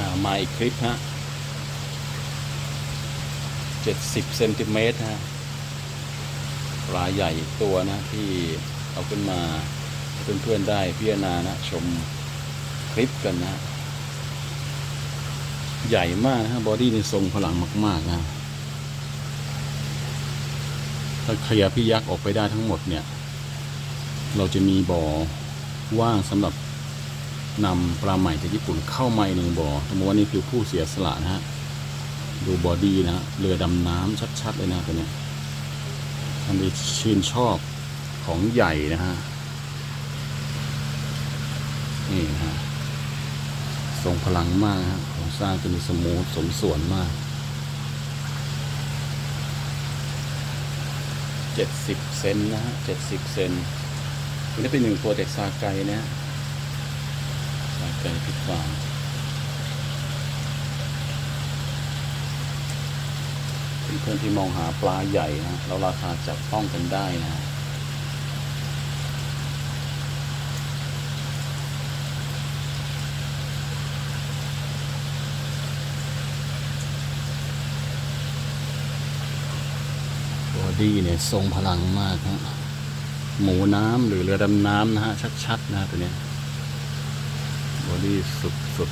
ามาอีกคลิปฮะเจ็ดสิบเซนติเมตรฮะปลาใหญ่ตัวนะที่เอาขึ้นมาเพื่อนๆได้พิจารณานะ ชมคลิปกันนะ ใหญ่มากนะฮะบอดี้ในทรงพลังมาก ๆ นะถ้าขยับพี่ยักษ์ออกไปได้ทั้งหมดเนี่ย เราจะมีบ่อว่างสำหรับ นำปลาใหม่จากญี่ปุ่นเข้ามาอีกหนึ่งบ่อสมมติว่านี่คือผู้เสียสละนะฮะ ดูบอดี้นะฮะ เรือดำน้ำชัดๆเลยนะตัวเนี้ยท่านได้ชื่นชอบของใหญ่นะฮะ นี่นะฮะทรงพลังมากนะฮะโครงสร้างจะมีสมูทสมส่วนมากเจ็ดสิบเซนนะฮะเจ็ดสิบเซนนนี้เป็นหนึ่งตัวเด็กซาไกนะ ฮะซาไกพิษฟามเพื่อนที่มองหาปลาใหญ่นะแล้วราคาจับต้องกันได้นะบอดี้เนี่ยทรงพลังมากฮะหมูน้ำหรือเรือดำน้ำนะฮะชัดๆนะตัวเนี้ย บอดี้สุดสุด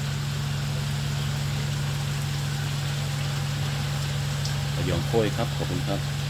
ประโยงโค้ยครับ ขอบคุณครับ